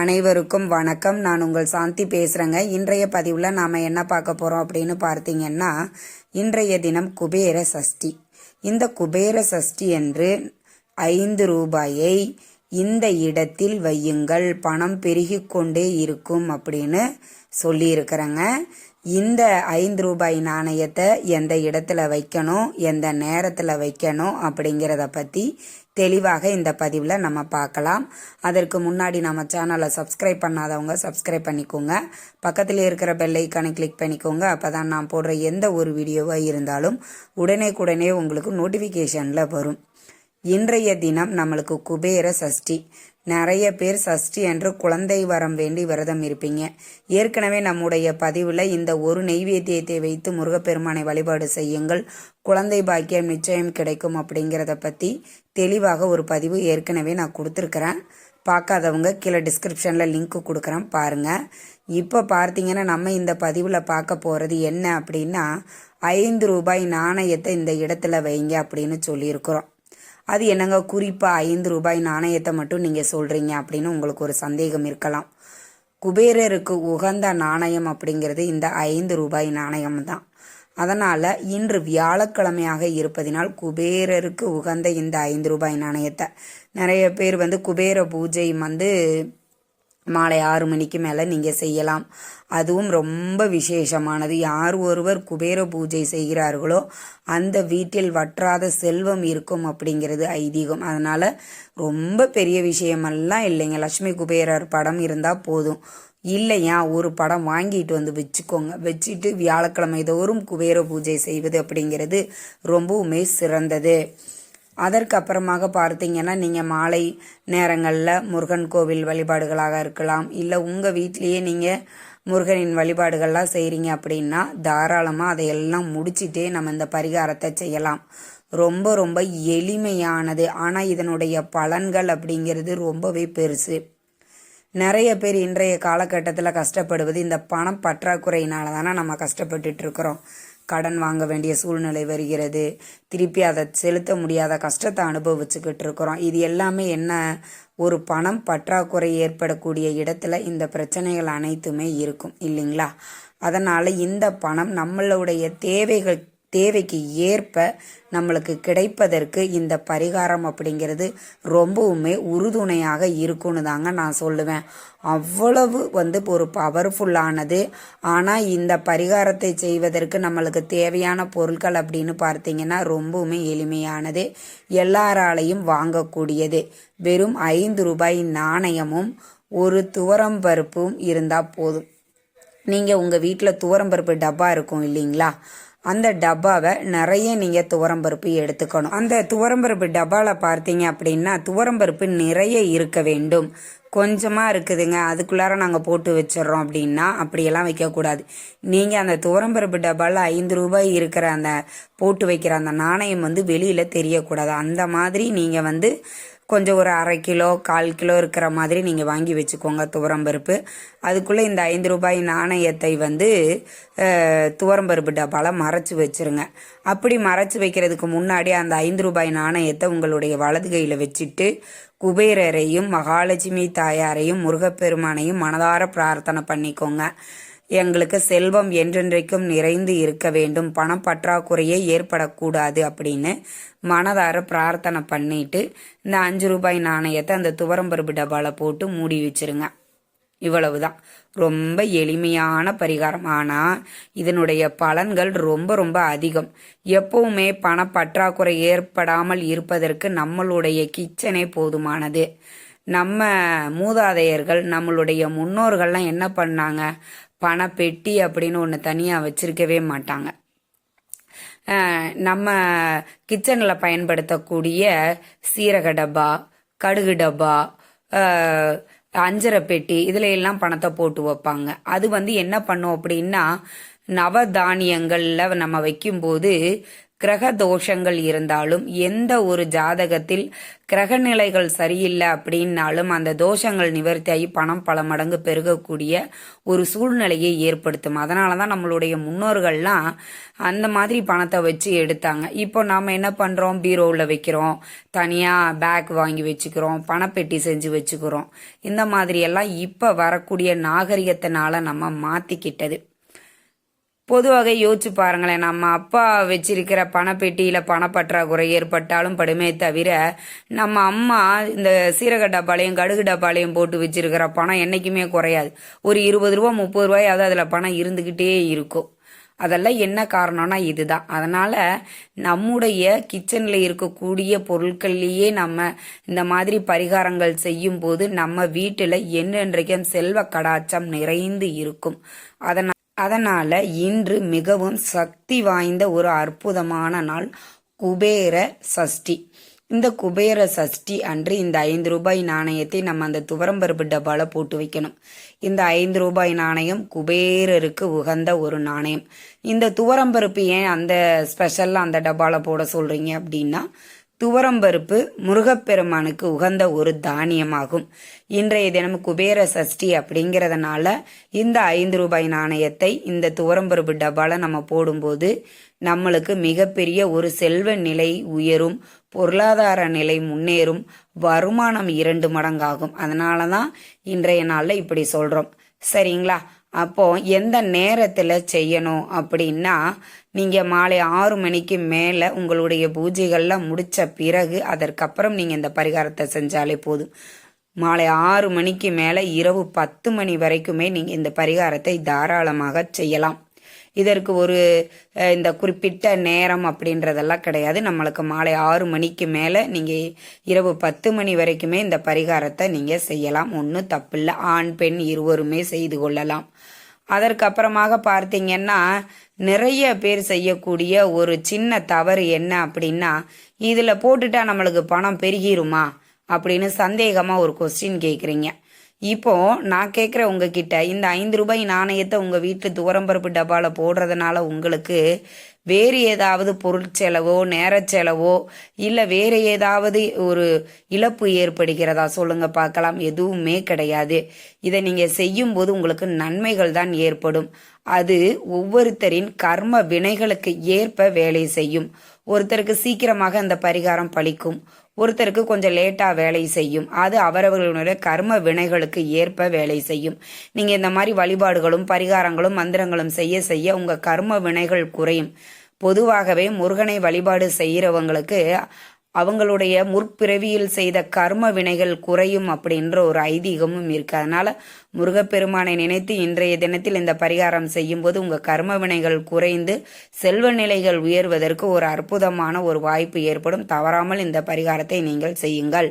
அனைவருக்கும் வணக்கம். நான் உங்கள் சாந்தி பேசுகிறேங்க இன்றைய பதிவில் நாம் என்ன பார்க்க போகிறோம் அப்படின்னு பார்த்தீங்கன்னா இன்றைய தினம் குபேர சஷ்டி. இந்த குபேர சஷ்டி என்று ஐந்து ரூபாயை இந்த இடத்தில் வையுங்கள். பணம் பெருகி கொண்டே இருக்கும் அப்படின்னு சொல்லியிருக்கிறேங்க. இந்த ஐந்து ரூபாய் நாணயத்தை எந்த இடத்துல வைக்கணும் எந்த நேரத்தில் வைக்கணும் அப்படிங்கிறத பற்றி தெளிவாக இந்த பதிவில் நம்ம பார்க்கலாம். அதற்கு முன்னாடி நம்ம சேனலை சப்ஸ்கிரைப் பண்ணாதவங்க சப்ஸ்கிரைப் பண்ணிக்கோங்க. பக்கத்தில் இருக்கிற பெல் ஐக்கானை கிளிக் பண்ணிக்கோங்க. அப்போ தான் நான் போடுற எந்த ஒரு வீடியோவாக இருந்தாலும் உடனே உடனே உங்களுக்கு நோட்டிஃபிகேஷனில் வரும். இன்றைய தினம் நம்மளுக்கு குபேர சஷ்டி. நிறைய பேர் சஷ்டி என்று குழந்தை வரம் வேண்டி விரதம் இருப்பீங்க. ஏற்கனவே நம்முடைய பதிவில் இந்த ஒரு நெய்வேத்தியத்தை வைத்து முருகப்பெருமானை வழிபாடு செய்யுங்கள். குழந்தை பாக்கியம் நிச்சயம் கிடைக்கும் அப்படிங்கிறத பற்றி தெளிவாக ஒரு பதிவு ஏற்கனவே நான் கொடுத்துருக்குறேன். பார்க்காதவங்க கீழே டிஸ்கிரிப்ஷனில் லிங்க் கொடுக்குறேன் பாருங்கள் இப்போ பார்த்தீங்கன்னா நம்ம இந்த பதிவில் பார்க்க போகிறது என்ன அப்படின்னா ஐந்து ரூபாய் நாணயத்தை இந்த இடத்துல வைங்க அப்படின்னு சொல்லியிருக்கிறோம். அது என்னங்க? குறிப்பாக ஐந்து ரூபாய் நாணயத்தை மட்டும் நீங்கள் சொல்கிறீங்க அப்படின்னு உங்களுக்கு ஒரு சந்தேகம் இருக்கலாம். குபேரருக்கு உகந்த நாணயம் அப்படிங்கிறது இந்த ஐந்து ரூபாய் நாணயம் தான். அதனால் இன்று வியாழக்கிழமையாக இருப்பதினால் குபேரருக்கு உகந்த இந்த ஐந்து ரூபாய் நாணயத்தை. நிறைய பேர் வந்து குபேர பூஜை வந்து மாலை ஆறு மணிக்கு மேலே நீங்கள் செய்யலாம். அதுவும் ரொம்ப விசேஷமானது. யார் ஒருவர் குபேர பூஜை செய்கிறார்களோ அந்த வீட்டில் வற்றாத செல்வம் இருக்கும் அப்படிங்கிறது ஐதீகம். அதனால் ரொம்ப பெரிய விஷயமெல்லாம் இல்லைங்க. லட்சுமி குபேரர் படம் இருந்தால் போதும். இல்லையா? ஒரு படம் வாங்கிட்டு வந்து வச்சுக்கோங்க. வச்சுட்டு வியாழக்கிழமை தோறும் குபேர பூஜை செய்வது அப்படிங்கிறது ரொம்பவுமே சிறந்தது. அதற்கு அப்புறமாக பார்த்தீங்கன்னா நீங்கள் மாலை நேரங்களில் முருகன் கோவில் வழிபாடுகளாக இருக்கலாம். இல்லை உங்கள் வீட்லேயே நீங்கள் முருகனின் வழிபாடுகள்லாம் செய்கிறீங்க அப்படின்னா தாராளமாக அதையெல்லாம் முடிச்சுட்டே நம்ம இந்த பரிகாரத்தை செய்யலாம். ரொம்ப ரொம்ப எளிமையானது. ஆனால் இதனுடைய பலன்கள் அப்படிங்கிறது ரொம்பவே பெருசு. நிறைய பேர் இன்றைய காலகட்டத்தில் கஷ்டப்படுவது இந்த பணம் பற்றாக்குறையினால தானே நம்ம கஷ்டப்பட்டுட்டு இருக்கிறோம். கடன் வாங்க வேண்டிய சூழ்நிலை வருகிறது. திருப்பி அதை செலுத்த முடியாத கஷ்டத்தை அனுபவிச்சுக்கிட்டு இருக்கிறோம். இது எல்லாமே என்ன? ஒரு பணம் பற்றாக்குறை ஏற்படக்கூடிய இடத்துல இந்த பிரச்சனைகள் அனைத்துமே இருக்கும் இல்லைங்களா? அதனால் இந்த பணம் நம்மளுடைய தேவைகள் தேவைக்கு ஏற்ப நம்மளுக்கு கிடைப்பதற்கு இந்த பரிகாரம் அப்படிங்கிறது ரொம்பவுமே உறுதுணையாக இருக்குன்னு தாங்க நான் சொல்லுவேன். அவ்வளவு வந்து ஒரு பவர்ஃபுல்லானது ஆனால் இந்த பரிகாரத்தை செய்வதற்கு நம்மளுக்கு தேவையான பொருட்கள் அப்படின்னு பார்த்தீங்கன்னா ரொம்பவுமே எளிமையானது. எல்லாராலையும் வாங்கக்கூடியது. வெறும் ஐந்து ரூபாய் நாணயமும் ஒரு துவரம் பருப்பும் இருந்தால் போதும். நீங்கள் உங்கள் வீட்டில் துவரம் பருப்பு டப்பா இருக்கும் இல்லைங்களா? அந்த டப்பாவை நிறைய நீங்கள் துவரம்பருப்பு எடுத்துக்கணும். அந்த துவரம்பருப்பு டப்பாவில் பார்த்தீங்க அப்படின்னா துவரம்பருப்பு நிறைய இருக்க வேண்டும். கொஞ்சமாக இருக்குதுங்க. அதுக்குள்ளார நாங்கள் போட்டு வச்சிடுறோம் அப்படின்னா அப்படியெல்லாம் வைக்கக்கூடாது. நீங்கள் அந்த துவரம்பருப்பு டப்பாவில் ஐந்து ரூபாய் இருக்கிற அந்த போட்டு வைக்கிற அந்த நாணயம் வந்து வெளியில் தெரியக்கூடாது. அந்த மாதிரி நீங்கள் வந்து கொஞ்சம் ஒரு அரை கிலோ கால் கிலோ இருக்கிற மாதிரி நீங்கள் வாங்கி வச்சுக்கோங்க துவரம்பருப்பு அதுக்குள்ளே இந்த ஐந்து ரூபாய் நாணயத்தை வந்து துவரம்பருப்பு டப்பாவில் மறைச்சி வச்சுருங்க. அப்படி மறைச்சி வைக்கிறதுக்கு முன்னாடி அந்த ஐந்து ரூபாய் நாணயத்தை உங்களுடைய வலது கையில் வச்சுட்டு குபேரரையும் மகாலட்சுமி தாயாரையும் முருகப்பெருமானையும் மனதார பிரார்த்தனை பண்ணிக்கோங்க. எங்களுக்கு செல்வம் என்றென்றைக்கும் நிறைந்து இருக்க வேண்டும். பணப்பற்றாக்குறையே ஏற்படக்கூடாது அப்படின்னு மனதார பிரார்த்தனை பண்ணிட்டு இந்த அஞ்சு ரூபாய் நாணயத்தை அந்த துவரம்பருப்பு டப்பாவில் போட்டு மூடி வச்சிருங்க. இவ்வளவுதான். ரொம்ப எளிமையான பரிகாரம். ஆனால் இதனுடைய பலன்கள் ரொம்ப ரொம்ப அதிகம். எப்பவுமே பணப்பற்றாக்குறை ஏற்படாமல் இருப்பதற்கு நம்மளுடைய கிச்சனே போதுமானது. நம்ம மூதாதையர்கள் நம்மளுடைய முன்னோர்கள்லாம் என்ன பண்ணாங்க? பணப்பெட்டி அப்படின்னு ஒன்று தனியாக வச்சிருக்கவே மாட்டாங்க. நம்ம கிச்சனில் பயன்படுத்தக்கூடிய சீரக டப்பா கடுகு டப்பா அஞ்சரை பெட்டி இதில் எல்லாம் பணத்தை போட்டு வைப்பாங்க. அது வந்து என்ன பண்ணும் அப்படின்னா நவதானியங்களில் நம்ம வைக்கும்போது கிரக தோஷங்கள் இருந்தாலும் எந்த ஒரு ஜாதகத்தில் கிரக நிலைகள் சரியில்லை அப்படின்னாலும் அந்த தோஷங்கள் நிவர்த்தியாகி பணம் பல மடங்கு பெருகக்கூடிய ஒரு சூழ்நிலையை ஏற்படுத்தும். அதனால தான் நம்மளுடைய முன்னோர்கள்லாம் அந்த மாதிரி பணத்தை வச்சு எடுத்தாங்க. இப்போ நாம் என்ன பண்ணுறோம் பீரோவில் வைக்கிறோம். தனியாக பேக் வாங்கி வச்சுக்கிறோம். பணப்பெட்டி செஞ்சு வச்சுக்கிறோம். இந்த மாதிரியெல்லாம் இப்போ வரக்கூடிய நாகரிகத்தினால நம்ம மாற்றிக்கிட்டது பொதுவாக யோசிச்சு பாருங்களேன். நம்ம அப்பா வச்சிருக்கிற பணப்பெட்டியில் பணப்பற்றாக்குறை ஏற்பட்டாலும் படுமே தவிர நம்ம அம்மா இந்த சீரக டப்பாலையும் கடுகு டப்பாலையும் போட்டு வச்சிருக்கிற பணம் என்றைக்குமே குறையாது. ஒரு இருபது ரூபா முப்பது ரூபாயாவது அதில் பணம் இருந்துக்கிட்டே இருக்கும். அதெல்லாம் என்ன காரணம்னா இதுதான். அதனால நம்முடைய கிச்சனில் இருக்கக்கூடிய பொருட்கள்லேயே நம்ம இந்த மாதிரி பரிகாரங்கள் செய்யும் போது நம்ம வீட்டில் என்னென்றைக்கும் செல்வ கடாச்சம் நிறைந்து இருக்கும். அதனால் அதனால இன்று மிகவும் சக்தி வாய்ந்த ஒரு அற்புதமான நாள் குபேர சஷ்டி. இந்த குபேர சஷ்டி அன்று இந்த ஐந்து ரூபாய் நாணயத்தை நம்ம அந்த துவரம்பருப்பு டப்பால போட்டு வைக்கணும். இந்த ஐந்து ரூபாய் நாணயம் குபேரருக்கு உகந்த ஒரு நாணயம். இந்த துவரம்பருப்பு ஏன் அந்த ஸ்பெஷலாக அந்த டப்பால போட சொல்றீங்க அப்படின்னா துவரம்பருப்பு முருகப்பெருமானுக்கு உகந்த ஒரு தானியமாகும். இன்றைய தினம் குபேர சஷ்டி அப்படிங்கிறதுனால இந்த ஐந்து ரூபாய் நாணயத்தை இந்த துவரம்பருப்பு டப்பால நம்ம போடும்போது நம்மளுக்கு மிகப்பெரிய ஒரு செல்வ நிலை உயரும் பொருளாதார நிலை முன்னேறும் வருமானம் இரண்டு மடங்காகும். அதனால தான் இன்றைய நாளில் இப்படி சொல்கிறோம் சரிங்களா? அப்போ எந்த நேரத்தில் செய்யணும் அப்படின்னா நீங்கள் மாலை ஆறு மணிக்கு மேலே உங்களுடைய பூஜைகள்லாம் முடித்த பிறகு அதற்கப்புறம் நீங்கள் இந்த பரிகாரத்தை செஞ்சாலே போதும். மாலை ஆறு மணிக்கு மேலே இரவு பத்து மணி வரைக்குமே நீங்கள் இந்த பரிகாரத்தை தாராளமாக செய்யலாம். இதற்கு ஒரு இந்த குறிப்பிட்ட நேரம் அப்படின்றதெல்லாம் கிடையாது. நம்மளுக்கு மாலை ஆறு மணிக்கு மேலே நீங்கள் இரவு பத்து மணி வரைக்குமே இந்த பரிகாரத்தை நீங்கள் செய்யலாம். ஒன்றும் தப்பில்லை ஆண் பெண் இருவருமே செய்து கொள்ளலாம். அதற்கப்புறமாக பார்த்தீங்கன்னா நிறைய பேர் செய்யக்கூடிய ஒரு சின்ன தவறு என்ன அப்படின்னா இதில் போட்டுட்டா நம்மளுக்கு பணம் பெருகிருமா அப்படின்னு சந்தேகமாக ஒரு கொஸ்டின் கேட்குறீங்க இப்போ நான் கேட்குற உங்ககிட்ட இந்த ஐந்து ரூபாய் நாணயத்தை உங்கள் வீட்டு துவரம்பருப்பு டப்பாவில் போடுறதுனால உங்களுக்கு வேறு ஏதாவது பொருட்செலவோ நேர செலவோ இல்லை வேறு ஏதாவது ஒரு இழப்பு ஏற்படுகிறதா சொல்லுங்க பார்க்கலாம். எதுவுமே கிடையாது. இதை நீங்கள் செய்யும்போது உங்களுக்கு நன்மைகள் தான் ஏற்படும். அது ஒவ்வொருத்தரின் கர்ம வினைகளுக்கு ஏற்ப வேலை செய்யும். ஒருத்தருக்கு சீக்கிரமாக அந்த பரிகாரம் பழிக்கும். ஒருத்தருக்கு கொஞ்சம் லேட்டாக வேலை செய்யும். அது அவரவர்களுடைய கர்ம வினைகளுக்கு ஏற்ப வேலை செய்யும். நீங்கள் இந்த மாதிரி வழிபாடுகளும் பரிகாரங்களும் மந்திரங்களும் செய்ய செய்ய உங்கள் கர்ம வினைகள் குறையும். பொதுவாகவே முருகனை வழிபாடு செய்கிறவங்களுக்கு அவங்களுடைய முற்பிறவியில் செய்த கர்ம வினைகள் குறையும் அப்படின்ற ஒரு ஐதீகமும் இருக்கு. அதனால முருகப்பெருமானை நினைத்து இன்றைய தினத்தில் இந்த பரிகாரம் செய்யும்போது உங்க கர்ம வினைகள் குறைந்து செல்வ நிலைகள் உயர்வதற்கு ஒரு அற்புதமான ஒரு வாய்ப்பு ஏற்படும். தவறாமல் இந்த பரிகாரத்தை நீங்கள் செய்யுங்கள்.